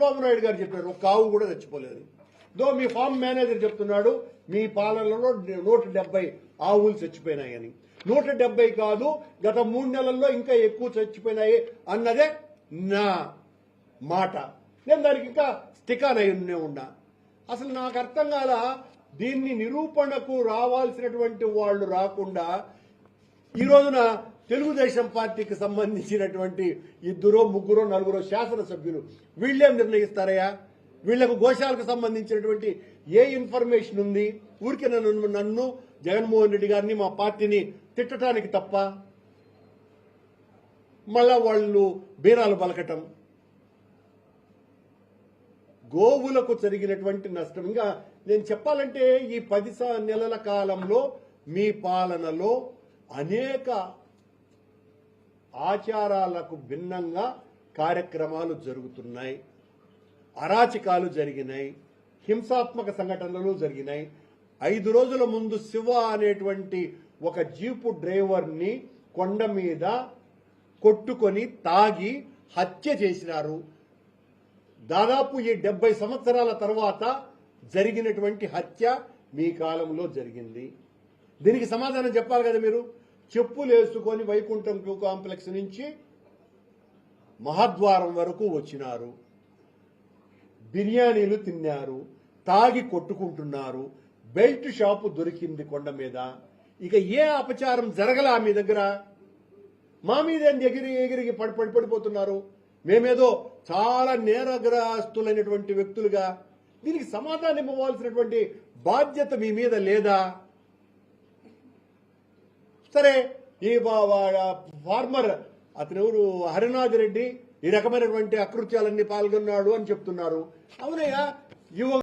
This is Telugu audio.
చంద్రబాబు నాయుడు గారు చెప్పారు ఒక ఆవు కూడా చచ్చిపోలేదు. దో మీ ఫామ్ మేనేజర్ చెప్తున్నాడు మీ పాలనలో నూట డెబ్బై ఆవులు చచ్చిపోయినాయని. నూట డెబ్బై కాదు గత మూడు నెలల్లో ఇంకా ఎక్కువ చచ్చిపోయినాయి అన్నదే నా మాట. నేను దానికి ఇంకా స్టికాన్ అయి ఉన్నా. అసలు నాకు అర్థం కాదా దీన్ని నిరూపణకు రావాల్సినటువంటి వాళ్ళు రాకుండా ఈ రోజున తెలుగుదేశం పార్టీకి సంబంధించినటువంటి ఇద్దరు ముగ్గురు నలుగురు శాసనసభ్యులు వీళ్ళేం నిర్ణయిస్తారయ్యా? వీళ్ళకు గోశాలకు సంబంధించినటువంటి ఏ ఇన్ఫర్మేషన్ ఉంది? ఊరికే నన్ను నన్ను జగన్మోహన్ రెడ్డి గారిని మా పార్టీని తిట్టడానికి తప్ప మళ్ళా వాళ్ళు బీరాలు పలకటం. గోవులకు జరిగినటువంటి నష్టం. ఇంకా నేను చెప్పాలంటే ఈ పది నెలల కాలంలో మీ పాలనలో అనేక ఆచారాలకు భిన్నంగా కార్యక్రమాలు జరుగుతున్నాయి. అరాచకాలు జరిగినాయి. హింసాత్మక సంఘటనలు జరిగినాయి. ఐదు రోజుల ముందు శివ అనేటువంటి ఒక జీపు డ్రైవర్ని కొండ మీద కొట్టుకొని తాగి హత్య చేసినారు. దాదాపు ఈ డెబ్బై సంవత్సరాల తర్వాత జరిగినటువంటి హత్య మీ కాలంలో జరిగింది. దీనికి సమాధానం చెప్పాలి కదా మీరు? చెప్పులు వేసుకొని వైకుంఠం క్యూ కాంప్లెక్స్ నుంచి మహాద్వారం వరకు వచ్చినారు. బిర్యానీలు తిన్నారు తాగి కొట్టుకుంటున్నారు. బెల్ట్ షాపు దొరికింది కొండ మీద. ఇక ఏ అపచారం జరగలా మీ దగ్గర? మా మీద ఎగిరి ఎగిరికి పడి పడి పడిపోతున్నారు? మేమేదో చాలా నేరగ్రస్తులైనటువంటి వ్యక్తులుగా దీనికి సమాధానం ఇవ్వవలసినటువంటి బాధ్యత మీ మీద లేదా? సరే ఈ ఫార్మర్ అతను ఎవరు? హరినాథ్ రెడ్డి. ఈ రకమైనటువంటి అకృత్యాలన్నీ పాల్గొన్నాడు అని చెప్తున్నారు. అవునయ్యా యువ